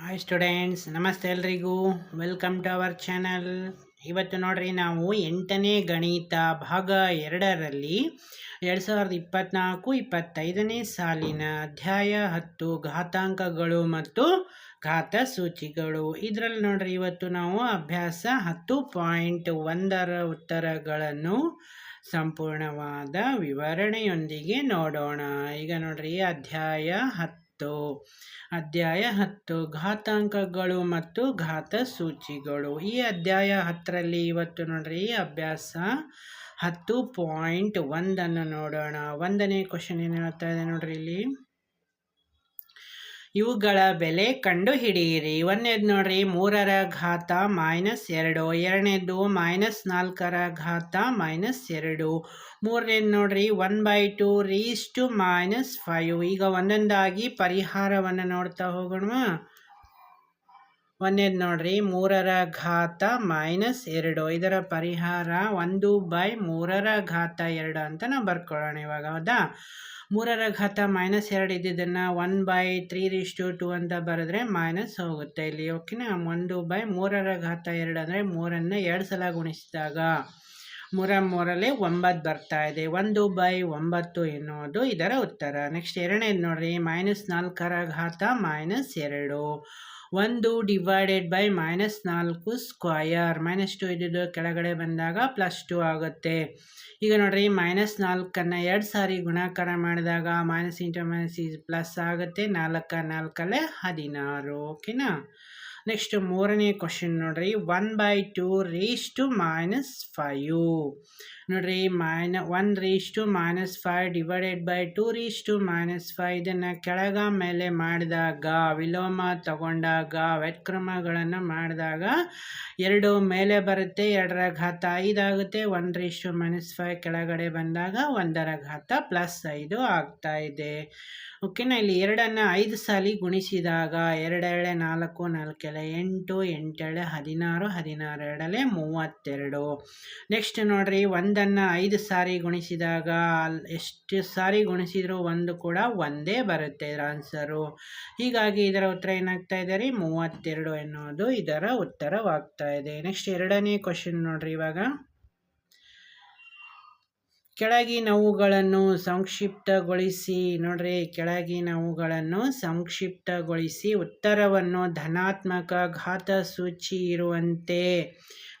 Hi students ನಮಸ್ತೆ ಎಲ್ರಿಗೂ. Welcome to our channel ಇವತ್ತು ನೋಡ್ರಿ, ನಾವು ಎಂಟನೇ ಗಣಿತ ಭಾಗ ಎರಡರಲ್ಲಿ ಎರಡು ಸಾವಿರದ ಇಪ್ಪತ್ನಾಲ್ಕು ಇಪ್ಪತ್ತೈದನೇ ಸಾಲಿನ ಅಧ್ಯಾಯ ಹತ್ತು ಘಾತಾಂಕಗಳು ಮತ್ತು ಘಾತ ಸೂಚಿಗಳು. ಇದರಲ್ಲಿ ನೋಡ್ರಿ, ಇವತ್ತು ನಾವು ಅಭ್ಯಾಸ ಹತ್ತು ಪಾಯಿಂಟ್ ಒಂದರ ಉತ್ತರಗಳನ್ನು ಸಂಪೂರ್ಣವಾದ ವಿವರಣೆಯೊಂದಿಗೆ ನೋಡೋಣ. ಈಗ ನೋಡ್ರಿ, ಅಧ್ಯಾಯ ಹತ್ತು. ಅಧ್ಯಾಯ ಹತ್ತು. ಘಾತಾಂಕಗಳು ಮತ್ತು ಘಾತ ಸೂಚಿಗಳು ಈ ಅಧ್ಯಾಯ ಹತ್ತರಲ್ಲಿ ಇವತ್ತು ನೋಡ್ರಿ ಅಭ್ಯಾಸ ಹತ್ತು ಪಾಯಿಂಟ್ ಒಂದನ್ನು ನೋಡೋಣ. ಒಂದನೇ ಕ್ವಶನ್ ಏನು ಹೇಳ್ತಾ ಇದೆ ನೋಡ್ರಿ ಇಲ್ಲಿ? ಇವುಗಳ ಬೆಲೆ ಕಂಡು ಹಿಡಿಯಿರಿ ಒಂದನೇದು ನೋಡ್ರಿ, ಮೂರರ ಘಾತ ಮೈನಸ್ ಎರಡು, ಎರಡನೇದು ಮೈನಸ್ ನಾಲ್ಕರ ಘಾತ ಮೈನಸ್ ಎರಡು. ಮೂರನೇದು ನೋಡ್ರಿ, one by two raise to minus five. ಈಗ ಒಂದೊಂದಾಗಿ ಪರಿಹಾರವನ್ನು ನೋಡ್ತಾ ಹೋಗೋಣ ಒಂದೇದು ನೋಡ್ರಿ, ಮೂರರ ಘಾತ ಮೈನಸ್ ಎರಡು. ಇದರ ಪರಿಹಾರ ಒಂದು ಬೈ ಮೂರರ ಘಾತ ಎರಡು ಅಂತ ನಾವು ಬರ್ಕೊಳ್ಳೋಣ ಇವಾಗ, ಹೌದಾ? ಮೂರರ ಘಾತ ಮೈನಸ್ ಎರಡು ಇದ್ದಿದ್ದನ್ನು one by three raise to two ಅಂತ ಬರೆದ್ರೆ ಮೈನಸ್ ಹೋಗುತ್ತೆ. ಇಲ್ಲಿ ಓಕೆನಾ ಒಂದು ಬೈ ಮೂರರ ಘಾತ ಎರಡು ಅಂದರೆ ಮೂರನ್ನು ಎರಡು ಸಲ ಗುಣಿಸಿದಾಗ ಮೂರ ಮೂರಲ್ಲಿ ಒಂಬತ್ತು ಬರ್ತಾ ಇದೆ. ಒಂದು ಬೈ ಒಂಬತ್ತು ಎನ್ನುವುದು ಇದರ ಉತ್ತರ. ನೆಕ್ಸ್ಟ್ ಎರಡನೇದು ನೋಡ್ರಿ. ಮೈನಸ್ ನಾಲ್ಕರ ಘಾತ ಮೈನಸ್ ಎರಡು. ಒಂದು ಡಿವೈಡೆಡ್ ಬೈ ಮೈನಸ್ ನಾಲ್ಕು ಸ್ಕ್ವಯರ್ ಮೈನಸ್ ಟು ಇದ್ದಿದ್ದು ಕೆಳಗಡೆ ಬಂದಾಗ ಪ್ಲಸ್ ಟು ಆಗುತ್ತೆ. ಈಗ ನೋಡ್ರಿ ಮೈನಸ್ ನಾಲ್ಕನ್ನು ಎರಡು ಸಾರಿ ಗುಣಾಕಾರ ಮಾಡಿದಾಗ ಮೈನಸ್ ಇಂಟು ಮೈನಸ್ ಪ್ಲಸ್ ಆಗುತ್ತೆ. ನಾಲ್ಕು, ನಾಲ್ಕಲ್ಲೇ ಹದಿನಾರು. ಓಕೆನಾ ನೆಕ್ಸ್ಟ್ ಮೂರನೇ ಕ್ವಶನ್ ನೋಡ್ರಿ. One by two raise to minus five ನೋಡ್ರಿ, minus one raise to minus five divided by two raise to minus five ಇದನ್ನು ಕೆಳಗ ಮೇಲೆ ಮಾಡಿದಾಗ, ವಿಲೋಮ ತಗೊಂಡಾಗ, ವ್ಯತ್ಕ್ರಮಗಳನ್ನು ಮಾಡಿದಾಗ ಎರಡು ಮೇಲೆ ಬರುತ್ತೆ ಎರಡರ ಘಾತ ಐದಾಗುತ್ತೆ one raise to minus five ಕೆಳಗಡೆ ಬಂದಾಗ ಒಂದರ ಘಾತ ಪ್ಲಸ್ ಐದು ಆಗ್ತಾ ಇದೆ. ಓಕೆನಾ ಇಲ್ಲಿ ಎರಡನ್ನು ಐದು ಸಾಲಿ ಗುಣಿಸಿದಾಗ ಎರಡೆರಡೆ ನಾಲ್ಕು ನಾಲ್ಕೆಳೆ ಎಂಟು ಎಂಟೆಳೆ ಹದಿನಾರು ಹದಿನಾರು ಎರಡಲೆ ಮೂವತ್ತೆರಡು. ನೆಕ್ಸ್ಟ್ ನೋಡ್ರಿ ಒಂದನ್ನು ಐದು ಸಾರಿ ಗುಣಿಸಿದಾಗ ಎಷ್ಟು ಸಾರಿ ಗುಣಿಸಿದರೂ ಒಂದು ಕೂಡ ಒಂದೇ ಬರುತ್ತೆ ಇದರ ಆನ್ಸರು. ಹೀಗಾಗಿ ಇದರ ಉತ್ತರ ಏನಾಗ್ತಾ ಇದೆ ರೀ? ಮೂವತ್ತೆರಡು ಎನ್ನುವುದು ಇದರ ಉತ್ತರವಾಗ್ತಾ ಇದೆ. ನೆಕ್ಸ್ಟ್ ಎರಡನೇ ಕ್ವಶನ್ ನೋಡ್ರಿ ಇವಾಗ. ಕೆಳಗಿನವುಗಳನ್ನು ಸಂಕ್ಷಿಪ್ತಗೊಳಿಸಿ ನೋಡ್ರಿ. ಕೆಳಗಿನವುಗಳನ್ನು ಸಂಕ್ಷಿಪ್ತಗೊಳಿಸಿ ಉತ್ತರವನ್ನು ಧನಾತ್ಮಕ ಘಾತ ಸೂಚಿ ಇರುವಂತೆ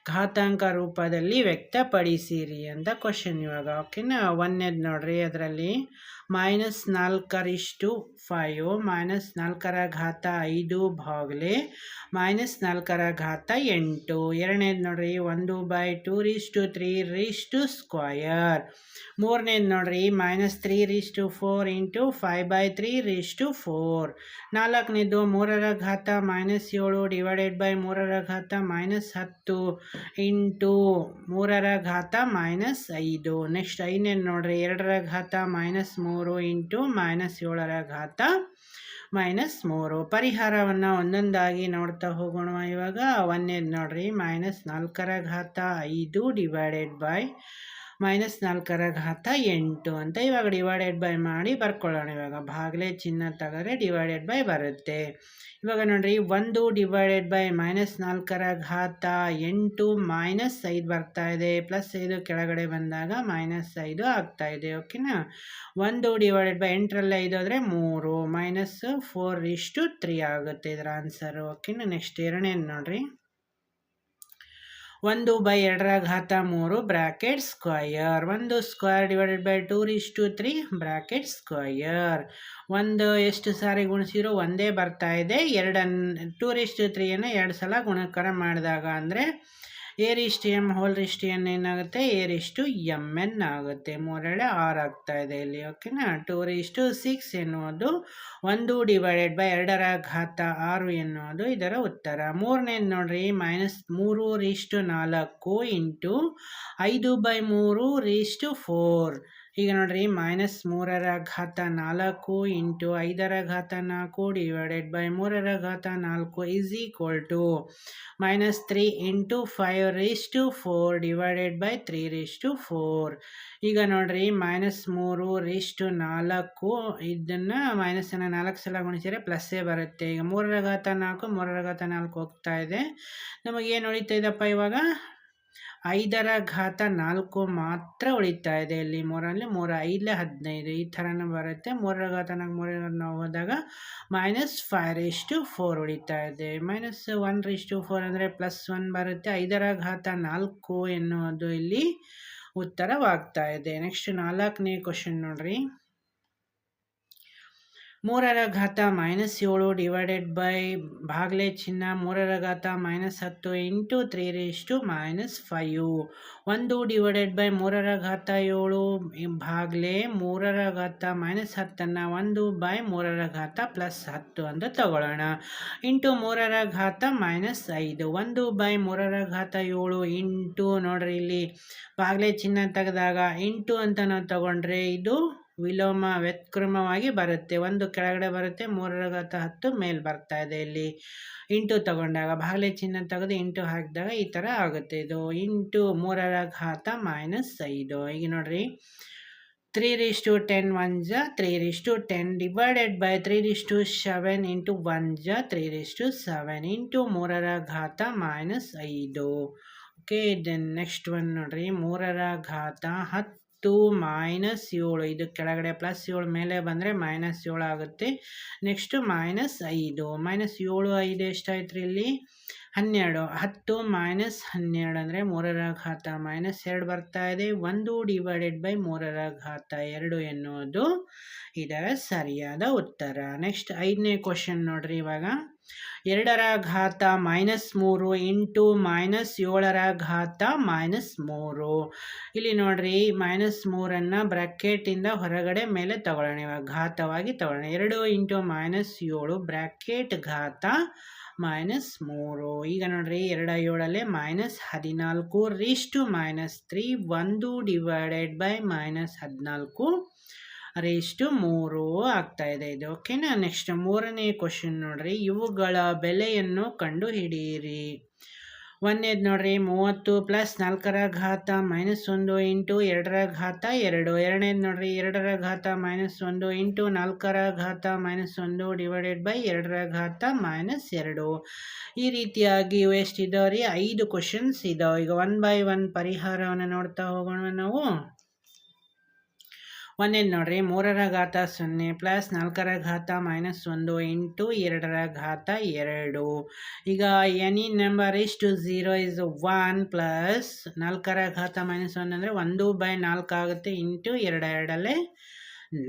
ಘಾತಾಂಕ ರೂಪದಲ್ಲಿ ವ್ಯಕ್ತಪಡಿಸಿರಿ ಅಂತ ಕ್ವಶನ್ ಇವಾಗ. ಓಕೆನಾ ಒಂದನೇದು ನೋಡ್ರಿ ಅದರಲ್ಲಿ. ಮೈನಸ್ ನಾಲ್ಕರಿಷ್ಟು ಫೈವ್ ಮೈನಸ್ ನಾಲ್ಕರ ಘಾತ ಐದು ಭಾಗಲೆ ಮೈನಸ್ ನಾಲ್ಕರ ಘಾತ ಎಂಟು. ಎರಡನೇದು ನೋಡ್ರಿ, ಒಂದು by two to three to square ಮೂರನೇದು ನೋಡ್ರಿ, minus three to four into five by three to four. ನಾಲ್ಕನೇದು ಮೂರರ ಘಾತ ಮೈನಸ್ ಏಳು ಡಿವೈಡೆಡ್ ಬೈ ಮೂರರ ಘಾತ ಮೈನಸ್ ಹತ್ತು ಇಂಟು ಮೂರರ ಘಾತ ಮೈನಸ್ ಐದು. ನೆಕ್ಸ್ಟ್ ಐದನೇದು ನೋಡ್ರಿ ಎರಡರ ಘಾತ ಮೈನಸ್ ಮೂರು ಇಂಟು ಮೈನಸ್ ಏಳರ ಘಾತ ಮೈನಸ್ ಮೂರು. ಪರಿಹಾರವನ್ನು ಒಂದೊಂದಾಗಿ ನೋಡ್ತಾ ಹೋಗೋಣ ಇವಾಗ. ಒಂದೇದು ನೋಡ್ರಿ. ಮೈನಸ್ ನಾಲ್ಕರ ಘಾತ ಐದು ಡಿವೈಡೆಡ್ ಬೈ ಮೈನಸ್ ನಾಲ್ಕರ ಘಾತ ಎಂಟು ಅಂತ ಇವಾಗ ಡಿವೈಡೆಡ್ ಬೈ ಮಾಡಿ ಬರ್ಕೊಳ್ಳೋಣ. ಇವಾಗ ಭಾಗಲೇ ಚಿನ್ನ ತಗರೆ ಡಿವೈಡೆಡ್ ಬೈ ಬರುತ್ತೆ. ಇವಾಗ ನೋಡ್ರಿ, ಒಂದು ಡಿವೈಡೆಡ್ ಬೈ ಮೈನಸ್ ನಾಲ್ಕರ ಘಾತ ಎಂಟು ಮೈನಸ್ ಐದು ಬರ್ತಾ ಇದೆ. ಪ್ಲಸ್ ಐದು ಕೆಳಗಡೆ ಬಂದಾಗ ಮೈನಸ್ ಐದು ಆಗ್ತಾ ಇದೆ. ಓಕೆನಾ? ಒಂದು ಡಿವೈಡೆಡ್ ಬೈ ಎಂಟರಲ್ಲಿ ಐದು ಆದರೆ ಮೂರು. ಮೈನಸ್ ಫೋರ್ ಇಷ್ಟು ತ್ರೀ ಆಗುತ್ತೆ ಇದರ ಆನ್ಸರು ಓಕೆನಾ? ನೆಕ್ಸ್ಟ್ ಎರಡನೇದು ನೋಡ್ರಿ. ಒಂದು ಬೈ ಎರಡರ ಘಾತ ಮೂರು ಬ್ರಾಕೆಟ್ ಸ್ಕ್ವಯರ್ ಒಂದು square divided by two is to three bracket square ಒಂದು ಎಷ್ಟು ಸಾರಿ ಗುಣಿಸಿರೋ ಒಂದೇ ಬರ್ತಾ ಇದೆ. ಎರಡನ್ನು ಟೂ ಇಸ್ ಟು ತ್ರೀಯನ್ನು ಎರಡು ಸಲ ಗುಣಕಾರ ಮಾಡಿದಾಗ ಅಂದರೆ a raise to M whole ಇಷ್ಟು ಎನ್ ಏನಾಗುತ್ತೆ? ಏರ್ ಇಷ್ಟು ಎಂ ಎನ್ ಆಗುತ್ತೆ. ಮೂರೆಳೆ ಆರ್ ಆಗ್ತಾ ಇದೆ ಇಲ್ಲಿ ಓಕೆನಾ ಟೂ ಇಷ್ಟು ಸಿಕ್ಸ್ ಎನ್ನುವುದು ಒಂದು ಡಿವೈಡೆಡ್ ಬೈ ಎರಡರ ಘಾತ ಆರು ಎನ್ನುವುದು ಇದರ ಉತ್ತರ. ಮೂರನೇದು ನೋಡ್ರಿ, ಮೈನಸ್ ಮೂರು ರಿಷ್ಟು ನಾಲ್ಕು ಇಂಟು ಐದು ಬೈ ಮೂರು ರಿಷ್ಟು ಫೋರ್. ಈಗ ನೋಡ್ರಿ ಮೈನಸ್ ಮೂರರ ಘಾತ ನಾಲ್ಕು ಇಂಟು ಐದರ ಘಾತ ನಾಲ್ಕು ಡಿವೈಡೆಡ್ ಬೈ ಮೂರರ ಘಾತ ನಾಲ್ಕು is equal to minus three into five raise to four divided by three raise to four. ಈಗ ನೋಡ್ರಿ ಮೈನಸ್ ಮೂರು ರೀಸ್ ಟು ನಾಲ್ಕು ಇದನ್ನು ಮೈನಸನ್ನು ನಾಲ್ಕು ಸಲ ಗುಣಿಸಿದರೆ ಪ್ಲಸ್ಸೇ ಬರುತ್ತೆ. ಈಗ ಮೂರರ ಘಾತ ನಾಲ್ಕು ಮೂರರ ಘಾತ ನಾಲ್ಕು ಹೋಗ್ತಾ ಇದೆ. ನಮಗೇನು ಉಳಿತಾ ಇದಪ್ಪ ಇವಾಗ? ಐದರ ಘಾತ ನಾಲ್ಕು ಮಾತ್ರ ಉಳಿತಾ ಇದೆ ಇಲ್ಲಿ ಮೂರಲ್ಲಿ ಮೂರ ಐದು ಹದಿನೈದು. ಈ ಥರನೂ ಬರುತ್ತೆ. ಮೂರರ ಘಾತ ನಾಲ್ಕು, ಮೂರರ ನಾವು ಹೋದಾಗ ಮೈನಸ್ ಫೈವ್ ಇಷ್ಟು ಫೋರ್ ಉಳಿತಾ ಇದೆ. Minus one raise to four ಅಂದರೆ ಪ್ಲಸ್ ಒನ್ ಬರುತ್ತೆ. ಐದರ ಘಾತ ನಾಲ್ಕು ಎನ್ನುವುದು ಇಲ್ಲಿ ಉತ್ತರವಾಗ್ತಾ ಇದೆ. ನೆಕ್ಸ್ಟ್ ನಾಲ್ಕನೇ ಕ್ವಶನ್ ನೋಡ್ರಿ. ಮೂರರ ಘಾತ ಮೈನಸ್ ಏಳು ಡಿವೈಡೆಡ್ ಬೈ ಬಾಗ್ಲೆ ಚಿನ್ನ ಮೂರರ ಘಾತ ಮೈನಸ್ ಹತ್ತು into three raise to minus five. ಒಂದು ಡಿವೈಡೆಡ್ ಬೈ ಮೂರರ ಘಾತ ಏಳು ಬಾಗ್ಲೆ ಮೂರರ ಘಾತ ಮೈನಸ್ ಹತ್ತನ್ನು ಒಂದು ಬೈ ಮೂರರ ಘಾತ ಪ್ಲಸ್ ಹತ್ತು ಅಂತ ತಗೊಳ್ಳೋಣ. ಇಂಟು ಮೂರರ ಘಾತ ಮೈನಸ್ ಐದು. ಒಂದು ಬೈ ಮೂರರ ಘಾತ ಏಳು ಇಂಟು ನೋಡ್ರಿ ಇಲ್ಲಿ. ಬಾಗ್ಲೆ ಚಿನ್ನ ತೆಗೆದಾಗ ಇಂಟು ಅಂತ ನಾವು ತಗೊಂಡ್ರೆ ಇದು ವಿಲೋಮ ವ್ಯತ್ಕ್ರಮವಾಗಿ ಬರುತ್ತೆ. ಒಂದು ಕೆಳಗಡೆ ಬರುತ್ತೆ ಮೂರರ ಘಾತ ಹತ್ತು, ಮೇಲೆ ಬರ್ತಾ ಇದೆ ಇಲ್ಲಿ. ಇಂಟು ತಗೊಂಡಾಗ ಬಾಗಲೆ ಚಿಹ್ನೆ ತೆಗೆದು ಇಂಟು ಹಾಕಿದಾಗ ಈ ಥರ ಆಗುತ್ತೆ. ಇದು ಇಂಟು ಮೂರರ ಘಾತ ಮೈನಸ್ ಐದು. ಈಗ ನೋಡ್ರಿ. Three raise to ten one ಜ, three raise to ten divided by three raise to seven into one ಜ, three raise to seven into ಮೂರರ ಘಾತ ಮೈನಸ್ ಐದು. ಓಕೆ, ದೆನ್ ನೆಕ್ಸ್ಟ್ ಒನ್ ನೋಡ್ರಿ. ಮೂರರ ಘಾತ ಹತ್ತು. ಹತ್ತು ಮೈನಸ್ ಏಳು, ಇದು ಕೆಳಗಡೆ ಪ್ಲಸ್ ಏಳು, ಮೇಲೆ ಬಂದರೆ ಮೈನಸ್ ಏಳು ಆಗುತ್ತೆ. ನೆಕ್ಸ್ಟು ಮೈನಸ್ ಐದು. ಮೈನಸ್ ಏಳು, ಐದು ಎಷ್ಟಾಯ್ತು ರೀ ಇಲ್ಲಿ? ಹನ್ನೆರಡು. ಹತ್ತು ಮೈನಸ್ ಹನ್ನೆರಡು ಅಂದರೆ ಮೂರರ ಘಾತ ಮೈನಸ್ ಎರಡು ಬರ್ತಾ ಇದೆ. ಒಂದು ಡಿವೈಡೆಡ್ ಬೈ ಮೂರರ ಘಾತ ಎರಡು ಎನ್ನುವುದು ಇದರ ಸರಿಯಾದ ಉತ್ತರ. ನೆಕ್ಸ್ಟ್ ಐದನೇ ಕ್ವಶನ್ ನೋಡ್ರಿ ಇವಾಗ. ಎರಡರ ಘಾತ ಮೈನಸ್ ಮೂರು ಇಂಟು ಮೈನಸ್ ಏಳರ ಘಾತ ಮೈನಸ್ ಮೂರು. ಇಲ್ಲಿ ನೋಡ್ರಿ ಮೈನಸ್ ಮೂರನ್ನು ಬ್ರ್ಯಾಕೆಟಿಂದ ಹೊರಗಡೆ ಮೇಲೆ ತಗೊಳ್ಳೋಣ. ಇವಾಗ ಘಾತವಾಗಿ ತಗೊಳ್ಳೋಣ. ಎರಡು ಇಂಟು ಮೈನಸ್ ಏಳು ಬ್ರ್ಯಾಕೆಟ್ ಘಾತ ಮೈನಸ್ ಮೂರು. ಈಗ ನೋಡ್ರಿ ಎರಡ ಏಳಲ್ಲೇ ಮೈನಸ್ ಹದಿನಾಲ್ಕು ರೀಸ್ಟು ಮೈನಸ್ ತ್ರೀ, ಒಂದು ಡಿವೈಡೆಡ್ ಬೈ ಮೈನಸ್ ಹದಿನಾಲ್ಕು ರೇಷ್ಟು ಮೂರು ಆಗ್ತಾ ಇದೆ ಇದು. ಓಕೆನಾ? ನೆಕ್ಸ್ಟ್ ಮೂರನೇ ಕ್ವಶನ್ ನೋಡ್ರಿ. ಇವುಗಳ ಬೆಲೆಯನ್ನು ಕಂಡು ಹಿಡಿಯಿರಿ ಒಂದೇದು ನೋಡ್ರಿ ಮೂವತ್ತು ಪ್ಲಸ್ ನಾಲ್ಕರ ಘಾತ ಮೈನಸ್ ಒಂದು ಇಂಟು ಎರಡರ ಘಾತ ಎರಡು. ಎರಡನೇದು ನೋಡ್ರಿ ಎರಡರ ಘಾತ ಮೈನಸ್ ಒಂದು ಇಂಟು ನಾಲ್ಕರ ಘಾತ ಮೈನಸ್ ಒಂದು ಡಿವೈಡೆಡ್ ಬೈ ಎರಡರ ಘಾತ ಮೈನಸ್ ಎರಡು. ಈ ರೀತಿಯಾಗಿ ವೇಸ್ಟ್ ಇದ್ದಾವೆ ರೀ ಐದು ಕ್ವಶನ್ಸ್ ಇದಾವೆ. ಈಗ ಒನ್ ಬೈ ಒನ್ ಪರಿಹಾರವನ್ನು ನೋಡ್ತಾ ಹೋಗೋಣ ನಾವು. ಒಂದೇನು ನೋಡ್ರಿ, ಮೂರರ ಘಾತ ಸೊನ್ನೆ ಪ್ಲಸ್ ನಾಲ್ಕರ ಘಾತ ಮೈನಸ್ ಒಂದು ಇಂಟು ಎರಡರ ಘಾತ ಎರಡು. ಈಗ any number is to zero is one plus ನಾಲ್ಕರ ಘಾತ ಮೈನಸ್ ಒನ್ ಅಂದರೆ ಒಂದು ಬೈ ನಾಲ್ಕು ಆಗುತ್ತೆ ಇಂಟು ಎರಡು ಎರಡಲ್ಲೇ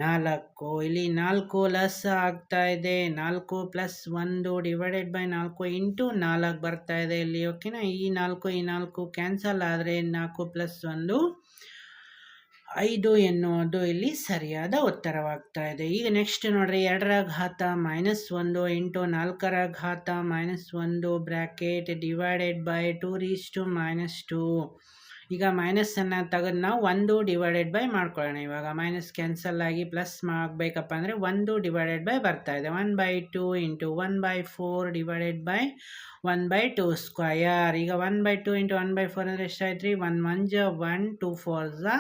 ನಾಲ್ಕು. ಇಲ್ಲಿ ನಾಲ್ಕು ಲಸ್ ಆಗ್ತಾ ಇದೆ, ನಾಲ್ಕು ಪ್ಲಸ್ ಒಂದು ಡಿವೈಡೆಡ್ ಬೈ ನಾಲ್ಕು ಇಂಟು ನಾಲ್ಕು ಬರ್ತಾ ಇದೆ ಇಲ್ಲಿ, ಓಕೆನಾ? ಈ ನಾಲ್ಕು ಈ ನಾಲ್ಕು ಕ್ಯಾನ್ಸಲ್ ಆದರೆ ನಾಲ್ಕು ಪ್ಲಸ್ ಒಂದು ಐದು ಎನ್ನುವುದು ಇಲ್ಲಿ ಸರಿಯಾದ ಉತ್ತರವಾಗ್ತಾ ಇದೆ. ಈಗ ನೆಕ್ಸ್ಟ್ ನೋಡ್ರಿ, ಎರಡರ ಘಾತ ಮೈನಸ್ ಒಂದು ಇಂಟು ನಾಲ್ಕರ ಘಾತ ಮೈನಸ್ ಒಂದು bracket divided by two raise to minus two ಈಗ ಮೈನಸ್ಸನ್ನು ತೆಗೆದು ನಾವು ಒಂದು ಡಿವೈಡೆಡ್ ಬೈ ಮಾಡ್ಕೊಳ್ಳೋಣ. ಇವಾಗ ಮೈನಸ್ ಕ್ಯಾನ್ಸಲ್ ಆಗಿ ಪ್ಲಸ್ ಮಾಡಬೇಕಪ್ಪ ಅಂದರೆ ಒಂದು ಡಿವೈಡೆಡ್ ಬೈ ಬರ್ತಾ ಇದೆ. One by two into one by four divided by one by two square ಈಗ one by two into one by four ಅಂದರೆ ಎಷ್ಟಾಯ್ತು ರೀ ಒನ್ ಒನ್ ಜ ಒನ್ ಟೂ ಫೋರ್ ಝ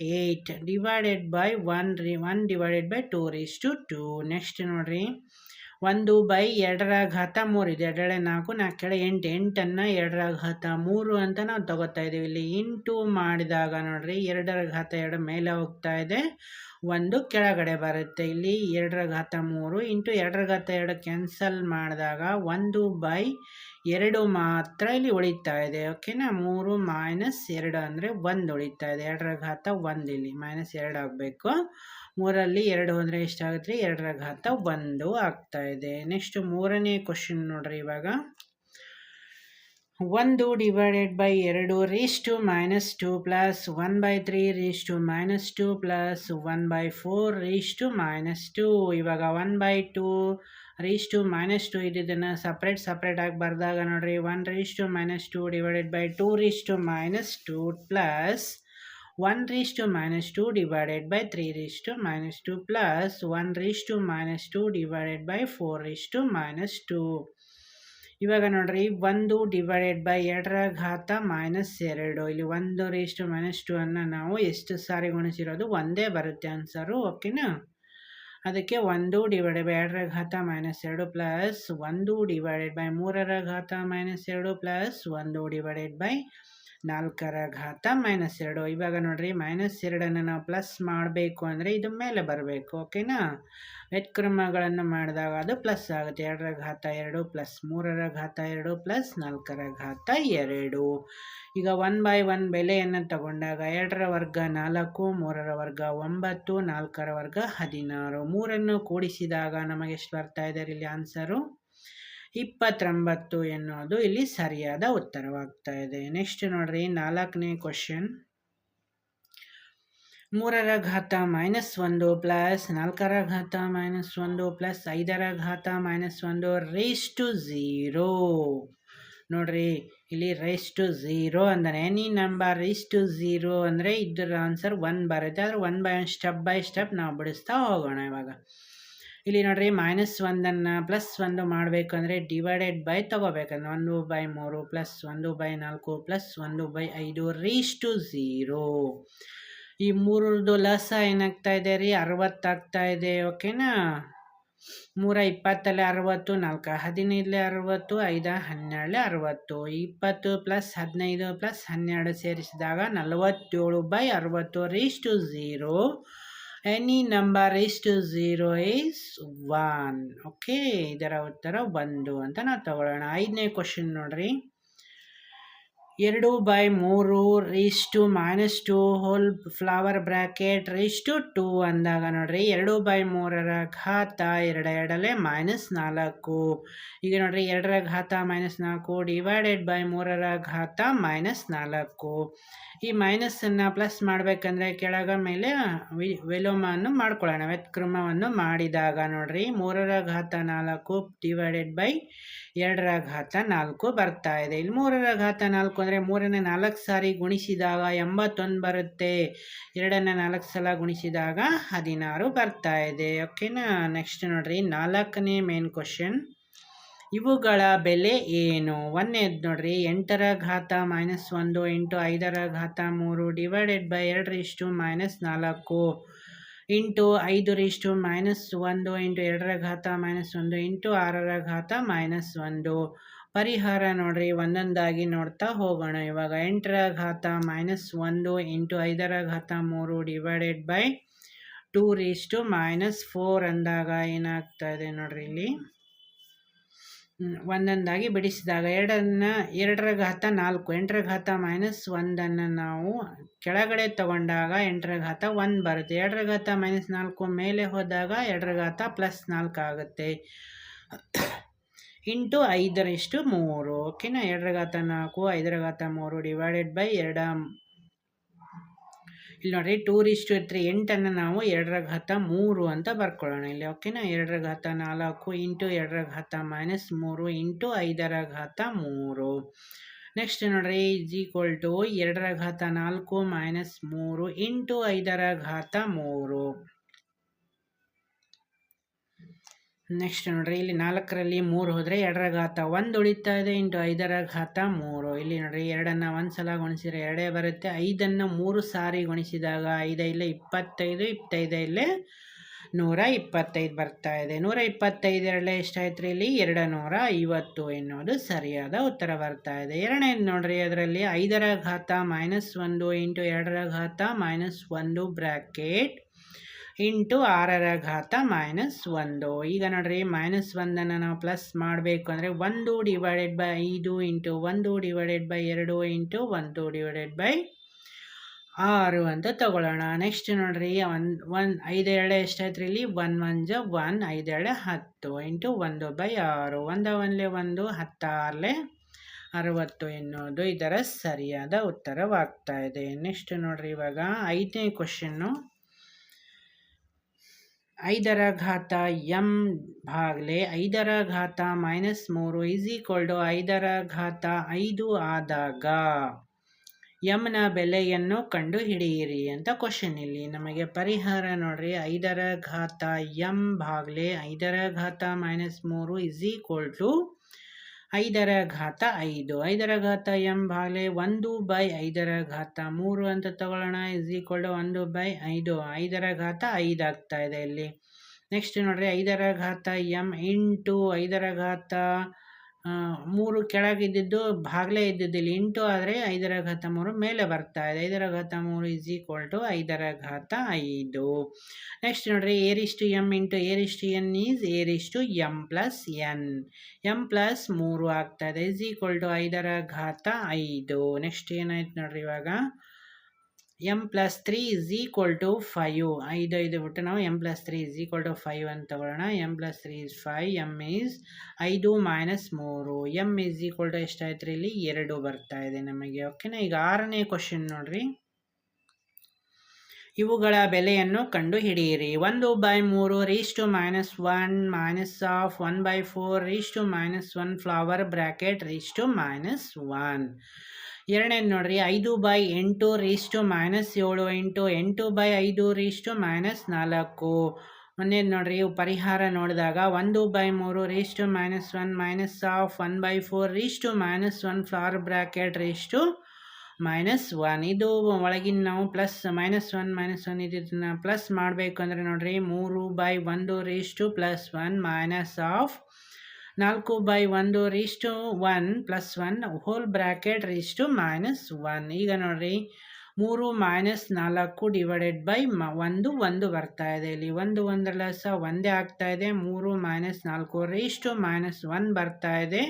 ಏಯ್ಟ್ ಡಿವೈಡೆಡ್ ಬೈ ಒನ್ ರೀ one divided by two raise to two next ನೋಡಿರಿ. ಒಂದು by ಎರಡರ ಘಾತ ಮೂರು ಇದೆ. ಎರಡಳೆ ನಾಲ್ಕು ನಾಲ್ಕು ಕೆಳ ಎಂಟು. ಎಂಟನ್ನು ಎರಡರ ಘಾತ ಮೂರು ಅಂತ ನಾವು ತಗೋತಾ ಇದ್ದೀವಿ. ಇಲ್ಲಿ ಇಂಟು ಮಾಡಿದಾಗ ನೋಡ್ರಿ ಎರಡರ ಘಾತ ಎರಡು ಮೇಲೆ ಹೋಗ್ತಾ ಇದೆ. ಒಂದು ಕೆಳಗಡೆ ಬರುತ್ತೆ. ಇಲ್ಲಿ ಎರಡರ ಘಾತ ಮೂರು ಇಂಟು ಎರಡರ ಘಾತ ಎರಡು ಕ್ಯಾನ್ಸಲ್ ಮಾಡಿದಾಗ ಒಂದು ಬೈ ಎರಡು ಮಾತ್ರ ಇಲ್ಲಿ ಉಳಿತಾ ಇದೆ. ಓಕೆನಾ ಮೂರು ಮೈನಸ್ ಎರಡು ಅಂದರೆ ಒಂದು ಉಳಿತಾ ಇದೆ. ಎರಡರ ಘಾತ ಒಂದು ಇಲ್ಲಿ. ಮೈನಸ್ ಎರಡು ಆಗಬೇಕು. ಮೂರಲ್ಲಿ ಎರಡು ಅಂದರೆ ಎಷ್ಟಾಗುತ್ತೆ ಎರಡರ ಘಾತ ಒಂದು ಆಗ್ತಾ ಇದೆ. ನೆಕ್ಸ್ಟ್ ಮೂರನೇ ಕ್ವಶನ್ ನೋಡ್ರಿ ಇವಾಗ. ಒಂದು ಡಿವೈಡೆಡ್ ಬೈ ಎರಡು raise to minus two plus one by three raise to minus two plus one by four raise to minus two ಇವಾಗ one by two raise to minus two ಇದ್ದಿದ್ದನ್ನು separate ಸಪ್ರೇಟಾಗಿ ಬರೆದಾಗ ನೋಡಿರಿ one raise to minus two divided by two raise to minus two plus one raise to minus two divided by three raise to minus two plus one raise to minus two divided by four raise to minus two ಇವಾಗ ನೋಡ್ರಿ ಒಂದು divided by ಎರಡರ ಘಾತ minus ಎರಡು. ಇಲ್ಲಿ ಒಂದು ರೀಸ್ to minus to ಅನ್ನು ನಾವು ಎಷ್ಟು ಸಾರಿ ಗುಣಿಸಿರೋದು? ಒಂದೇ ಬರುತ್ತೆ ಆನ್ಸರು ಓಕೆನಾ ಅದಕ್ಕೆ ಒಂದು ಡಿವೈಡೆಡ್ ಬೈ ಎರಡರ ಘಾತ ಮೈನಸ್ ಎರಡು ಪ್ಲಸ್ ಒಂದು ಡಿವೈಡೆಡ್ ಬೈ ಮೂರರ ಘಾತ ಮೈನಸ್ ಎರಡು ಪ್ಲಸ್ ಒಂದು ಡಿವೈಡೆಡ್ ಬೈ ನಾಲ್ಕರ ಘಾತ ಮೈನಸ್ ಎರಡು. ಇವಾಗ ನೋಡ್ರಿ, ಮೈನಸ್ ಎರಡನ್ನು ನಾವು ಪ್ಲಸ್ ಮಾಡಬೇಕು ಅಂದರೆ ಇದು ಮೇಲೆ ಬರಬೇಕು, ಓಕೆನಾ? ವ್ಯತ್ಕ್ರಮಗಳನ್ನು ಮಾಡಿದಾಗ ಅದು ಪ್ಲಸ್ ಆಗುತ್ತೆ. ಎರಡರ ಘಾತ ಎರಡು ಪ್ಲಸ್ ಮೂರರ ಘಾತ ಎರಡು ಪ್ಲಸ್ ನಾಲ್ಕರ ಘಾತ ಎರಡು. ಈಗ ಒನ್ ಬೈ ಒನ್ ಬೆಲೆಯನ್ನು ತಗೊಂಡಾಗ ಎರಡರ ವರ್ಗ ನಾಲ್ಕು, ಮೂರರ ವರ್ಗ ಒಂಬತ್ತು, ನಾಲ್ಕರ ವರ್ಗ ಹದಿನಾರು. ಮೂರನ್ನು ಕೂಡಿಸಿದಾಗ ನಮಗೆ ಎಷ್ಟು ಬರ್ತಾ ಇದೆ ಇಲ್ಲಿ ಆನ್ಸರು ಇಪ್ಪತ್ತೊಂಬತ್ತು ಎನ್ನುವುದು ಇಲ್ಲಿ ಸರಿಯಾದ ಉತ್ತರವಾಗ್ತಾ ಇದೆ. ನೆಕ್ಸ್ಟ್ ನೋಡ್ರಿ, ನಾಲ್ಕನೇ ಕ್ವಶನ್ ಮೂರರ ಘಾತ ಮೈನಸ್ ಒಂದು ಪ್ಲಸ್ ನಾಲ್ಕರ ಘಾತ ಮೈನಸ್ ಒಂದು ಪ್ಲಸ್ ಐದರ ಘಾತ ಮೈನಸ್ ಒಂದು ರೇಸ್ ಟು ಝೀರೋ ನೋಡ್ರಿ, ಇಲ್ಲಿ ರೇಸ್ ಟು ಝೀರೋ ಅಂದರೆ any number raise to zero ಅಂದರೆ ಇದರ ಆನ್ಸರ್ ಒನ್ ಬರುತ್ತೆ. ಆದರೆ one by one step by step ನಾವು ಬಿಡಿಸ್ತಾ ಹೋಗೋಣ ಇವಾಗ. ಇಲ್ಲಿ ನೋಡ್ರಿ ಮೈನಸ್ ಒಂದನ್ನು ಪ್ಲಸ್ ಒಂದು ಮಾಡಬೇಕು ಅಂದರೆ ಡಿವೈಡೆಡ್ ಬೈ ತೊಗೋಬೇಕಂದ್ರೆ ಒಂದು ಬೈ ಮೂರು ಪ್ಲಸ್ ಒಂದು ಬೈ ನಾಲ್ಕು ಪ್ಲಸ್ ಒಂದು ಬೈ ಐದು ರೀಸ್ ಟು ಝೀರೋ ಈ ಮೂರರದ್ದು ಲಸ ಏನಾಗ್ತಾ ಇದೆ ರೀ? ಅರವತ್ತಾಗ್ತಾ ಇದೆ ಓಕೆನಾ ಮೂರ ಇಪ್ಪತ್ತಲ್ಲಿ ಅರವತ್ತು, ನಾಲ್ಕು ಹದಿನೈದಲೆ ಅರವತ್ತು, ಐದ ಹನ್ನೆರಡಲೆ ಅರವತ್ತು. ಇಪ್ಪತ್ತು ಪ್ಲಸ್ ಹದಿನೈದು ಪ್ಲಸ್ ಹನ್ನೆರಡು ಸೇರಿಸಿದಾಗ ನಲವತ್ತೇಳು ಬೈ ಅರವತ್ತು raise to zero any number is to zero is one okay ಇದರ ಉತ್ತರ ಒಂದು ಅಂತ ನಾವು ತಗೊಳ್ಳೋಣ. ಐದನೇ ಕ್ವಶನ್ ನೋಡ್ರಿ. ಎರಡು ಬೈ ಮೂರು raise to minus two whole flower bracket raise to two ಅಂದಾಗ ನೋಡ್ರಿ. ಎರಡು ಬೈ ಮೂರರ ಘಾತ ಎರಡು ಎರಡಲೆ ಮೈನಸ್ ನಾಲ್ಕು. ಈಗ ನೋಡ್ರಿ, ಎರಡರ ಘಾತ ಮೈನಸ್ ನಾಲ್ಕು ಡಿವೈಡೆಡ್ ಬೈ ಮೂರರ ಘಾತ ಮೈನಸ್ ನಾಲ್ಕು. ಈ ಮೈನಸ್ಸನ್ನು ಪ್ಲಸ್ ಮಾಡಬೇಕಂದ್ರೆ ಕೆಳಗ ಮೇಲೆ ವಿ, ವಿಲೋಮವನ್ನು ಮಾಡ್ಕೊಳ್ಳೋಣ. ವ್ಯತ್ಕ್ರಮವನ್ನು ಮಾಡಿದಾಗ ನೋಡ್ರಿ ಮೂರರ ಘಾತ ನಾಲ್ಕು ಡಿವೈಡೆಡ್ ಬೈ ಎರಡರ ಘಾತ ನಾಲ್ಕು ಬರ್ತಾ ಇದೆ. ಇಲ್ಲಿ ಮೂರರ ಘಾತ ನಾಲ್ಕು ಅಂದರೆ ಮೂರನೇ ನಾಲ್ಕು ಸಾರಿ ಗುಣಿಸಿದಾಗ ಎಂಬತ್ತೊಂದು ಬರುತ್ತೆ. ಎರಡನ್ನ ನಾಲ್ಕು ಸಲ ಗುಣಿಸಿದಾಗ ಹದಿನಾರು ಬರ್ತಾ ಇದೆ. ಓಕೆನಾ ನೆಕ್ಸ್ಟ್ ನೋಡ್ರಿ, ನಾಲ್ಕನೇ ಮೇನ್ ಕ್ವಶನ್ ಇವುಗಳ ಬೆಲೆ ಏನು? ಒಂದನೇದು ನೋಡ್ರಿ. ಎಂಟರ ಘಾತ ಮೈನಸ್ ಒಂದು ಇಂಟು ಐದರ ಘಾತ ಮೂರು ಡಿವೈಡೆಡ್ ಬೈ ಎರಡರಿಷ್ಟು ಮೈನಸ್ ನಾಲ್ಕು ಇಂಟು ಐದರ ಇಷ್ಟು ಮೈನಸ್ ಒಂದು ಇಂಟು ಎರಡರ ಘಾತ ಮೈನಸ್ ಒಂದು ಇಂಟು ಆರರ ಘಾತ ಮೈನಸ್ ಒಂದು. ಪರಿಹಾರ ನೋಡ್ರಿ. ಒಂದೊಂದಾಗಿ ನೋಡ್ತಾ ಹೋಗೋಣ ಇವಾಗ. ಎಂಟರ ಘಾತ ಮೈನಸ್ ಒಂದು ಇಂಟು ಐದರ ಘಾತ ಮೂರು divided by two raise to minus four ಅಂದಾಗ ಏನಾಗ್ತಾ ಇದೆ ನೋಡ್ರಿ ಇಲ್ಲಿ? ಒಂದೊಂದಾಗಿ ಬಿಡಿಸಿದಾಗ ಎರಡನ್ನು ಎರಡರ ಘಾತ ನಾಲ್ಕು ಎಂಟರ ಘಾತ ಮೈನಸ್ ಒಂದನ್ನು ನಾವು ಕೆಳಗಡೆ ತಗೊಂಡಾಗ ಎಂಟರ ಘಾತ ಒಂದು ಬರುತ್ತೆ. ಎರಡರ ಘಾತ ಮೈನಸ್ ನಾಲ್ಕು ಮೇಲೆ ಹೋದಾಗ ಎರಡರ ಘಾತ ಪ್ಲಸ್ ನಾಲ್ಕು ಆಗುತ್ತೆ. ಇಂಟು ಐದರಷ್ಟು ಮೂರು. ಓಕೆನಾ? ಎರಡರ ಘಾತ ನಾಲ್ಕು ಐದರ ಘಾತ ಮೂರು ಡಿವೈಡೆಡ್ ಬೈ ಎರಡ ಇಲ್ಲಿ ನೋಡಿರಿ ಟೂರ್ ಇಷ್ಟು ತ್ರೀ ಎಂಟನ್ನು ನಾವು ಎರಡರ ಘಾತ ಮೂರು ಅಂತ ಬರ್ಕೊಳ್ಳೋಣ ಇಲ್ಲಿ ಓಕೆನಾ ಎರಡರ ಘಾತ ನಾಲ್ಕು ಇಂಟು ಎರಡರ ಘಾತ ಮೈನಸ್ ಮೂರು ಇಂಟು ಐದರ ಘಾತ ಮೂರು. ನೆಕ್ಸ್ಟ್ ನೋಡ್ರಿ ಈಸ್ ಈಕ್ವಲ್ ಟು ಎರಡರ ಘಾತ ನಾಲ್ಕು ಮೈನಸ್ ಮೂರು ಇಂಟು ಐದರ ಘಾತ ಮೂರು. ನೆಕ್ಸ್ಟ್ ನೋಡ್ರಿ, ಇಲ್ಲಿ ನಾಲ್ಕರಲ್ಲಿ ಮೂರು ಹೋದರೆ ಎರಡರ ಘಾತ ಒಂದು ಉಳಿತಾ ಇದೆ, ಇಂಟು ಐದರ ಘಾತ ಮೂರು. ಇಲ್ಲಿ ನೋಡ್ರಿ, ಎರಡನ್ನು ಒಂದು ಸಲ ಗುಣಿಸಿದರೆ ಎರಡೇ ಬರುತ್ತೆ, ಐದನ್ನು ಮೂರು ಸಾರಿ ಗುಣಿಸಿದಾಗ ಐದೈಲೆ ಇಪ್ಪತ್ತೈದು ಇಪ್ಪತ್ತೈದು ಇಲ್ಲೇ ನೂರ ಇಪ್ಪತ್ತೈದು ಬರ್ತಾ ಇದೆ. ನೂರ ಇಪ್ಪತ್ತೈದರಲ್ಲೇ ಎಷ್ಟಾಯ್ತು ರೀ ಇಲ್ಲಿ? ಎರಡು ನೂರ ಐವತ್ತು ಎನ್ನುವುದು ಸರಿಯಾದ ಉತ್ತರ ಬರ್ತಾ ಇದೆ. ಎರಡನೇದು ನೋಡ್ರಿ, ಅದರಲ್ಲಿ ಐದರ ಘಾತ ಮೈನಸ್ ಒಂದು ಇಂಟು ಎರಡರ ಘಾತ ಮೈನಸ್ ಒಂದು ಬ್ರ್ಯಾಕೆಟ್ ಇಂಟು ಆರರ ಘಾತ ಮೈನಸ್ ಒಂದು. ಈಗ ನೋಡ್ರಿ, ಮೈನಸ್ ಒಂದನ್ನು ನಾವು ಪ್ಲಸ್ ಮಾಡಬೇಕು ಅಂದರೆ ಒಂದು ಡಿವೈಡೆಡ್ ಬೈ ಐದು ಇಂಟು ಒಂದು ಡಿವೈಡೆಡ್ ಬೈ ಎರಡು ಇಂಟು ಒಂದು ಡಿವೈಡೆಡ್ ಬೈ ಆರು ಅಂತ ತಗೊಳ್ಳೋಣ. ನೆಕ್ಸ್ಟ್ ನೋಡ್ರಿ ಒನ್ ಒನ್ ಐದು ಎರಡು ಎಷ್ಟಾಯ್ತು ರೀ ಇಲ್ಲಿ ಒನ್ ಒಂಜ ಒನ್ ಐದು ಎರಡು ಹತ್ತು ಇಂಟು ಒಂದು ಬೈ ಆರು. ಒಂದ ಒಂದಲೇ ಒಂದು, ಹತ್ತಾರಲೆ ಅರವತ್ತು ಎನ್ನುವುದು ಇದರ ಸರಿಯಾದ ಉತ್ತರವಾಗ್ತಾ ಇದೆ. ನೆಕ್ಸ್ಟ್ ನೋಡ್ರಿ ಇವಾಗ ಐದನೇ ಕ್ವಶನ್ನು ಐದರ ಘಾತ ಎಂ ಭಾಗಲೆ ಐದರ ಘಾತ ಮೈನಸ್ ಮೂರು ಈಸ್ ಈಕ್ವಲ್ ಟು ಐದರ ಘಾತ ಐದು ಆದಾಗ ಯಮ್ನ ಬೆಲೆಯನ್ನು ಕಂಡು ಹಿಡಿಯಿರಿ ಅಂತ ಕ್ವಶನ್ ಇಲ್ಲಿ. ನಮಗೆ ಪರಿಹಾರ ನೋಡ್ರಿ. ಐದರ ಘಾತ ಎಂ ಭಾಗ್ಲೆ ಐದರ ಘಾತ ಮೈನಸ್ ಮೂರು ಇಸ್ ಈಕ್ವಲ್ ಟು ಐದರ ಘಾತ ಐದು. ಐದರ ಘಾತ ಬಾಲೆ ಒಂದು ಬೈ ಐದರ ಘಾತ ಮೂರು ಅಂತ ತಗೊಳ್ಳೋಣ. ಇಸ್ ಈಕ್ವಲ್ ಟು ಒಂದು ಬೈ ಐದು. ಐದರ ಘಾತ ಐದು ಆಗ್ತಾ ಇದೆ ಇಲ್ಲಿ. ನೆಕ್ಸ್ಟ್ ನೋಡ್ರಿ ಐದರ ಘಾತ ಎಂ ಇಂಟು ಐದರ ಘಾತ ಮೂರು ಕೆಳಗಿದ್ದಿದ್ದು ಭಾಗಲೇ ಇದ್ದಿದ್ದಿಲ್ಲ ಇಂಟು ಆದರೆ ಐದರ ಘಾತ ಮೂರು ಮೇಲೆ ಬರ್ತಾ ಇದೆ. ಐದರ ಘಾತ ಮೂರು ಇಸ್ ಈಕ್ವಲ್ ಟು ಐದರ ಘಾತ ಐದು. ನೆಕ್ಸ್ಟ್ ನೋಡ್ರಿ ಏರಿಷ್ಟು M into ಏರಿಷ್ಟು N is ಏರಿಷ್ಟು M plus N M plus ಮೂರು ಆಗ್ತಾ ಇದೆ. ಇಸ್ ಈಕ್ವಲ್ ಟು ಐದರ ಘಾತ ಐದು. ನೆಕ್ಸ್ಟ್ ಏನಾಯ್ತು ನೋಡ್ರಿ ಇವಾಗ? M plus three is equal to five ಐದು ಐದು ಬಿಟ್ಟು ನಾವು M plus three is equal to five ಅಂತ ತಗೊಳ್ಳೋಣ. M plus three is five M is ಐದು ಮೈನಸ್ ಮೂರು. ಎಂ ಈಸ್ ಈಕ್ವಲ್ ಟು ಎಷ್ಟಾಯ್ತು ಇಲ್ಲಿ? ಎರಡು ಬರ್ತಾ ಇದೆ ನಮಗೆ. ಓಕೆನಾ ಈಗ ಆರನೇ ಕ್ವಶನ್ ನೋಡ್ರಿ. ಇವುಗಳ ಬೆಲೆಯನ್ನು ಕಂಡು ಹಿಡಿಯಿರಿ ಒಂದು ಬೈ ಮೂರು raise to minus one minus of one by four raise to minus one flower bracket raise to minus one ಎರಡನೇದು ನೋಡ್ರಿ, ಐದು ಬೈ ಎಂಟು ರೀಸ್ಟು ಮೈನಸ್ ಏಳು ಎಂಟು ಎಂಟು ಬೈ ಐದು ರೀಸ್ಟು ಮೈನಸ್ ನಾಲ್ಕು. ಒಂದೇದು ನೋಡ್ರಿ ಪರಿಹಾರ ನೋಡಿದಾಗ ಒಂದು ಬೈ ಮೂರು raise to minus one minus of one by four raise to minus one flower bracket raise to minus one. ಇದು ಒಳಗಿನ ನಾವು plus minus one minus one ಇದನ್ನ ಪ್ಲಸ್ ಮಾಡಬೇಕು ಅಂದರೆ ನೋಡ್ರಿ, ಮೂರು ಬೈ ಒಂದು raise to plus one minus of ನಾಲ್ಕು ಬೈ ಒಂದು raise to one plus one whole bracket raise to minus one ಈಗ ನೋಡಿರಿ, ಮೂರು ಮೈನಸ್ ನಾಲ್ಕು ಡಿವೈಡೆಡ್ ಬೈ ಮ, ಒಂದು ಒಂದು ಬರ್ತಾ ಇದೆ ಇಲ್ಲಿ. ಒಂದು ಒಂದರ ಸಹ ಒಂದೇ ಆಗ್ತಾ ಇದೆ. ಮೂರು ಮೈನಸ್ ನಾಲ್ಕು ರೀಸ್ಟು ಮೈನಸ್ ಒನ್ ಬರ್ತಾ ಇದೆ.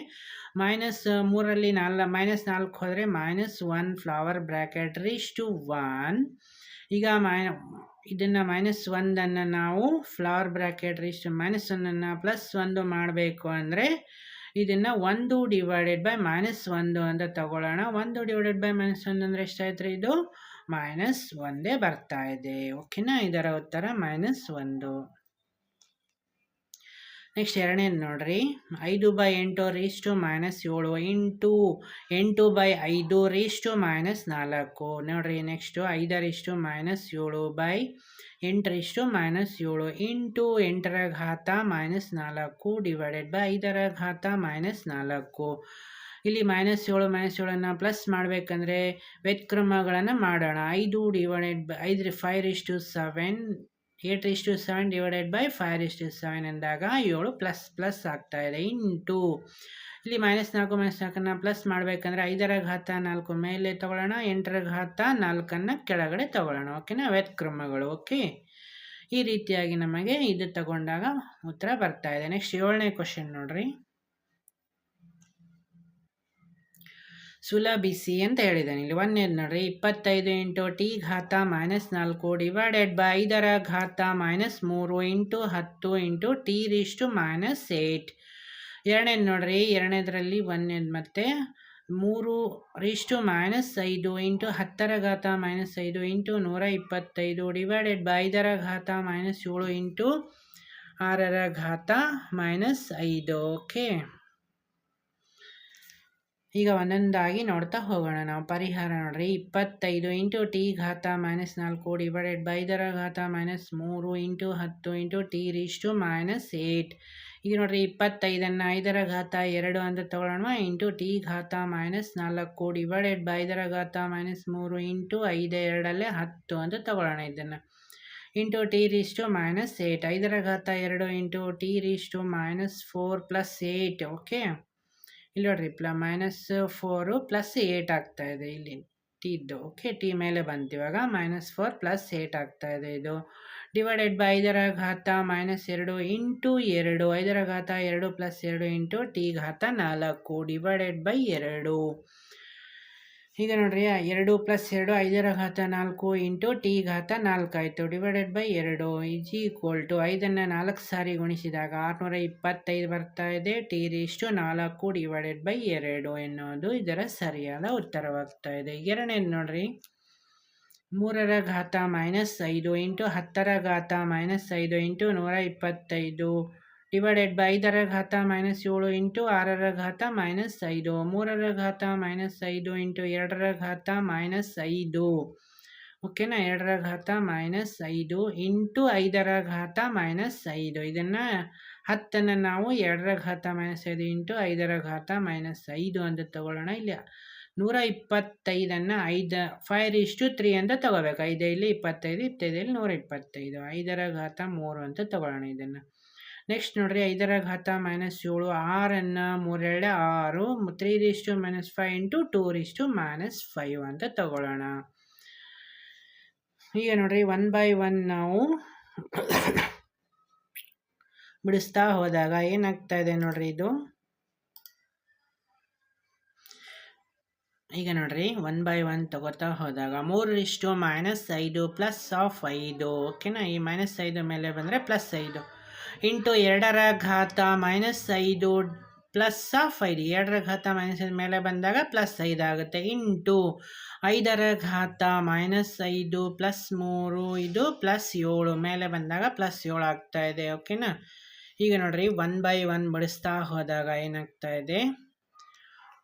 ಮೈನಸ್ ಮೂರಲ್ಲಿ ನಾಲ್ ಮೈನಸ್ ನಾಲ್ಕು ಹೋದರೆ minus one flower bracket raise to one ಈಗ ಮೈ ಇದನ್ನು ಮೈನಸ್ ಒಂದನ್ನು ನಾವು ಫ್ಲವರ್ ಬ್ರ್ಯಾಕೆಟ್ ಇಷ್ಟು ಮೈನಸ್ ಒಂದನ್ನು ಪ್ಲಸ್ ಒಂದು ಮಾಡಬೇಕು ಅಂದರೆ ಇದನ್ನು ಒಂದು ಡಿವೈಡೆಡ್ ಬೈ ಮೈನಸ್ ಒಂದು ಅಂತ ತಗೊಳ್ಳೋಣ. ಒಂದು ಡಿವೈಡೆಡ್ ಬೈ ಮೈನಸ್ ಒಂದು ಅಂದರೆ ಎಷ್ಟಾಯ್ತು ಇದು? ಮೈನಸ್ ಒಂದೇ ಬರ್ತಾ ಇದೆ. ಓಕೆನಾ ಇದರ ಉತ್ತರ ಮೈನಸ್ ಒಂದು. ನೆಕ್ಸ್ಟ್ ಎರಡನೇ ನೋಡ್ರಿ. ಐದು ಬೈ ಎಂಟು ರೀಸ್ಟು ಮೈನಸ್ ಏಳು ಇಂಟು ಎಂಟು ಬೈ ಐದು ರೀಸ್ಟು ಮೈನಸ್ ನಾಲ್ಕು. ನೋಡ್ರಿ ನೆಕ್ಸ್ಟು ಐದರಿಷ್ಟು ಮೈನಸ್ ಏಳು ಬೈ ಎಂಟರಿಷ್ಟು ಮೈನಸ್ ಏಳು ಇಂಟು ಎಂಟರ ಘಾತ ಮೈನಸ್ ನಾಲ್ಕು ಡಿವೈಡೆಡ್ ಬೈ ಐದರ ಘಾತ ಮೈನಸ್ ನಾಲ್ಕು. ಇಲ್ಲಿ ಮೈನಸ್ ಏಳು ಮೈನಸ್ ಏಳನ್ನು ಪ್ಲಸ್ ಮಾಡಬೇಕಂದ್ರೆ ವ್ಯತ್ಕ್ರಮಗಳನ್ನು ಮಾಡೋಣ. ಐದು ಡಿವೈಡೆಡ್ ಬೈ ಐದು ಫೈವ್ ಇಷ್ಟು ಸೆವೆನ್ ಏಟ್ ಇಷ್ಟು ಸೆವೆನ್ ಡಿವೈಡೆಡ್ ಬೈ ಫೈವ್ ಇಷ್ಟು ಸೆವೆನ್ ಎಂದಾಗ ಏಳು ಪ್ಲಸ್ ಪ್ಲಸ್ ಆಗ್ತಾ ಇದೆ ಇಂಟು ಇಲ್ಲಿ ಮೈನಸ್ ನಾಲ್ಕು ಮೈನಸ್ ನಾಲ್ಕನ್ನು ಪ್ಲಸ್ ಮಾಡಬೇಕಂದ್ರೆ ಐದರ ಘಾತ ನಾಲ್ಕು ಮೇಲೆ ತಗೊಳ್ಳೋಣ, ಎಂಟರ ಘಾತ ನಾಲ್ಕನ್ನು ಕೆಳಗಡೆ ತಗೊಳ್ಳೋಣ. ಓಕೆನಾ ವ್ಯತ್ಕ್ರಮಗಳು ಓಕೆ ಈ ರೀತಿಯಾಗಿ ನಮಗೆ ಇದು ತಗೊಂಡಾಗ ಉತ್ತರ ಬರ್ತಾ ಇದೆ. ನೆಕ್ಸ್ಟ್ ಏಳನೇ ಕ್ವಶನ್ ನೋಡ್ರಿ. ಸುಲಭಿಸಿ ಅಂತ ಹೇಳಿದ್ದಾನೆ. ಇಲ್ಲಿ ಒಂದೇದು ನೋಡ್ರಿ? ಇಪ್ಪತ್ತೈದು ಇಂಟು ಟಿ ಘಾತ ಮೈನಸ್ ನಾಲ್ಕು ಡಿವೈಡೆಡ್ ಬೈ ಐದರ ಘಾತ ಮೈನಸ್ ಮೂರು ಇಂಟು ಹತ್ತು ಇಂಟು ಟಿ ರಿಷ್ಟು ಮೈನಸ್ ಏಟ್ ಎರಡನೇದು ನೋಡ್ರಿ? ಎರಡನೇದರಲ್ಲಿ ಒಂದೇದು ಮತ್ತೆ? ಮೂರು ರಿಷ್ಟು ಮೈನಸ್ ಐದು ಇಂಟು ಹತ್ತರ ಘಾತ ಮೈನಸ್ ಐದು ಇಂಟು ನೂರ ಇಪ್ಪತ್ತೈದು ಡಿವೈಡೆಡ್ ಬೈ ಐದರ ಘಾತ ಮೈನಸ್ ಏಳು ಇಂಟು ಆರರ ಘಾತ ಮೈನಸ್ ಐದು. ಓಕೆ ಈಗ ಒಂದೊಂದಾಗಿ ನೋಡ್ತಾ ಹೋಗೋಣ. ನಾವು ಪರಿಹಾರ ನೋಡ್ರಿ. ಇಪ್ಪತ್ತೈದು ಇಂಟು ಟಿ ಘಾತ ಮೈನಸ್ ನಾಲ್ಕು ಡಿವೈಡೆಡ್ ಬೈ ದರ ಘಾತ ಮೈನಸ್ ಮೂರು ಇಂಟು ಹತ್ತು into T raise to minus eight ಈಗ ನೋಡ್ರಿ, ಇಪ್ಪತ್ತೈದನ್ನು ಐದರ ಘಾತ ಎರಡು ಅಂತ ತಗೊಳ್ಳೋಣ ಇಂಟು ಟಿ ಘಾತ ಮೈನಸ್ ನಾಲ್ಕು ಡಿವೈಡೆಡ್ ಬೈ ದರ ಘಾತ ಮೈನಸ್ ಮೂರು ಇಂಟು ಐದು ಎರಡಲ್ಲೇ ಹತ್ತು ಅಂತ ತಗೊಳ್ಳೋಣ ಇದನ್ನು. ಇಂಟು ಟಿ ರೀಸ್ಟು ಮೈನಸ್ ಏಯ್ಟ್ ಐದರ ಘಾತ ಎರಡು into T ರೀಸ್ಟು minus four plus eight okay ಇಲ್ಲಿ ನೋಡ್ರಿ ಪ್ಲ ಮೈನಸ್ ಫೋರು ಪ್ಲಸ್ ಏಟ್ ಆಗ್ತಾ ಇದೆ ಇಲ್ಲಿ ಟಿದ್ದು ಓಕೆ ಟಿ ಮೇಲೆ ಬಂತು ಇವಾಗ ಮೈನಸ್ ಫೋರ್ ಪ್ಲಸ್ ಏಟ್ ಆಗ್ತಾ ಇದೆ ಇದು ಡಿವೈಡೆಡ್ ಬೈ ಐದರ ಘಾತ ಮೈನಸ್ ಎರಡು ಇಂಟು ಎರಡು ಐದರ ಘಾತ ಎರಡು ಪ್ಲಸ್ ಎರಡು ಇಂಟು ಟಿ ಘಾತ ನಾಲ್ಕು ಡಿವೈಡೆಡ್ ಬೈ ಎರಡು ಈಗ ನೋಡ್ರಿ, ಎರಡು ಪ್ಲಸ್ ಎರಡು, ಐದರ ಘಾತ ನಾಲ್ಕು ಇಂಟು ಟಿ ಘಾತ ನಾಲ್ಕು ಆಯಿತು. ಡಿವೈಡೆಡ್ ಬೈ ಎರಡು ಇಜ್ ಈಕ್ವಲ್ ಟು ಐದನ್ನು ನಾಲ್ಕು ಸಾರಿ ಗುಣಿಸಿದಾಗ ಆರುನೂರ ಇಪ್ಪತ್ತೈದು ಬರ್ತಾ ಇದೆ. ಟಿ ಇಷ್ಟು ನಾಲ್ಕು ಡಿವೈಡೆಡ್ ಬೈ ಎರಡು ಎನ್ನುವುದು ಇದರ ಸರಿಯಾದ ಉತ್ತರವಾಗ್ತಾ ಇದೆ. ಎರಡನೇದು ನೋಡ್ರಿ, ಮೂರರ ಘಾತ ಮೈನಸ್ ಐದು ಇಂಟು ಹತ್ತರ ಘಾತ ಮೈನಸ್ ಐದು ಇಂಟು ನೂರ ಇಪ್ಪತ್ತೈದು. ಡಿವೈಡೆಡ್ ಬೈ ಐದರ ಘಾತ ಮೈನಸ್ ಏಳು ಇಂಟು ಆರರ ಘಾತ ಮೈನಸ್ ಐದು. ಮೂರರ ಘಾತ ಮೈನಸ್ ಐದು ಇಂಟು ಎರಡರ ಘಾತ ಮೈನಸ್ ಐದು. ಓಕೆನಾ ಎರಡರ ಘಾತ ಮೈನಸ್ ಐದು ಇಂಟು ಐದರ ಘಾತ ಮೈನಸ್ ಐದು. ಇದನ್ನು ಹತ್ತನ್ನು ನಾವು ಎರಡರ ಘಾತ ಮೈನಸ್ ಐದು ಇಂಟು ಐದರ ಘಾತ ಮೈನಸ್ ಐದು ಅಂತ ತಗೊಳ್ಳೋಣ ಇಲ್ಲಿ ನೂರ ಇಪ್ಪತ್ತೈದನ್ನು ಐದು ಫೈವ್ ಇಷ್ಟು ತ್ರೀ ಅಂತ ತಗೋಬೇಕು. ಐದೈಲಿ ಇಪ್ಪತ್ತೈದು ಇಪ್ಪತ್ತೈದಲ್ಲಿ ನೂರ ಇಪ್ಪತ್ತೈದು. ಐದರ ಘಾತ ಮೂರು ಅಂತ ತಗೊಳ್ಳೋಣ ಇದನ್ನು. ನೆಕ್ಸ್ಟ್ ನೋಡ್ರಿ, ಐದರ ಘಾತ ಮೈನಸ್ ಏಳು ಆರನ್ನು ಮೂರೆರಡು, ಆರು three raise to minus five into two raise to minus five ಅಂತ ತಗೊಳ್ಳೋಣ. ಈಗ ನೋಡ್ರಿ ಒನ್ ಬೈ ಒನ್ ನಾವು ಬಿಡಿಸ್ತಾ ಹೋದಾಗ ಏನಾಗ್ತಾ ಇದೆ ನೋಡ್ರಿ ಇದು? ಈಗ ನೋಡ್ರಿ ಒನ್ ಬೈ ಒನ್ ತಗೋತಾ ಹೋದಾಗ ಮೂರು ಇಷ್ಟು ಮೈನಸ್ ಐದು ಪ್ಲಸ್ ಆಫ್ ಐದು ಓಕೆನಾ ಈ ಮೈನಸ್ ಐದು ಮೇಲೆ ಬಂದರೆ ಪ್ಲಸ್ ಐದು. ಇಂಟು ಎರಡರ ಘಾತ ಮೈನಸ್ ಐದು ಪ್ಲಸ್ ಆಫ್ ಐದು. ಎರಡರ ಘಾತ ಮೈನಸ್ ಐದು ಮೇಲೆ ಬಂದಾಗ ಪ್ಲಸ್ ಐದು ಆಗುತ್ತೆ. ಇಂಟು ಐದರ ಘಾತ ಮೈನಸ್ ಐದು ಪ್ಲಸ್ ಮೂರು, ಇದು ಪ್ಲಸ್ ಏಳು. ಮೇಲೆ ಬಂದಾಗ ಪ್ಲಸ್ ಏಳು ಆಗ್ತಾ ಇದೆ ಓಕೆನಾ ಈಗ ನೋಡ್ರಿ ಒನ್ ಬೈ ಒನ್ ಬಡಿಸ್ತಾ ಹೋದಾಗ ಏನಾಗ್ತಾ ಇದೆ?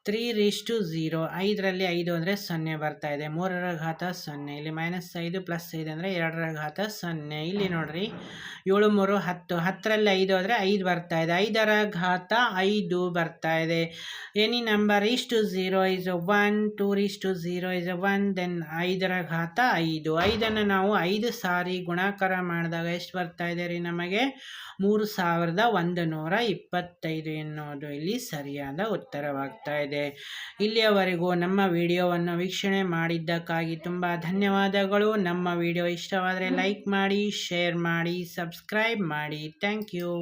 ತ್ರೀ ರೀಸ್ ಟು ಝೀರೋ ಐದರಲ್ಲಿ ಐದು ಅಂದರೆ ಸೊನ್ನೆ ಬರ್ತಾ ಇದೆ. ಮೂರರ ಘಾತ ಸೊನ್ನೆ, ಇಲ್ಲಿ ಮೈನಸ್ ಐದು ಪ್ಲಸ್ ಐದು ಅಂದರೆ ಎರಡರ ಘಾತ ಸೊನ್ನೆ. ಇಲ್ಲಿ ನೋಡಿರಿ, ಏಳು, ಮೂರು, ಹತ್ತು, ಹತ್ತರಲ್ಲಿ ಐದು ಆದರೆ ಐದು ಬರ್ತಾ ಇದೆ. ಐದರ ಘಾತ ಐದು ಬರ್ತಾ ಇದೆ. Any number is to zero is one two raise to zero is one then ಐದರ ಘಾತ ಐದು. ಐದನ್ನು ನಾವು ಐದು ಸಾರಿ ಗುಣಾಕಾರ ಮಾಡಿದಾಗ ಎಷ್ಟು ಬರ್ತಾ ಇದೆ ರೀ ನಮಗೆ? ಮೂರು ಸಾವಿರದ ಒಂದು ನೂರ ಇಪ್ಪತ್ತೈದು ಎನ್ನುವುದು ಇಲ್ಲಿ ಸರಿಯಾದ ಉತ್ತರವಾಗ್ತಾ ಇದೆ ಇಲ್ಲಿಯವರೆಗೂ ನಮ್ಮ ವಿಡಿಯೋವನ್ನು ವೀಕ್ಷಣೆ ಮಾಡಿದ್ದಕ್ಕಾಗಿ ತುಂಬ ಧನ್ಯವಾದಗಳು. ನಮ್ಮ ವಿಡಿಯೋ ಇಷ್ಟವಾದರೆ ಲೈಕ್ ಮಾಡಿ, ಶೇರ್ ಮಾಡಿ, ಸಬ್ಸ್ಕ್ರೈಬ್ ಮಾಡಿ. Thank you.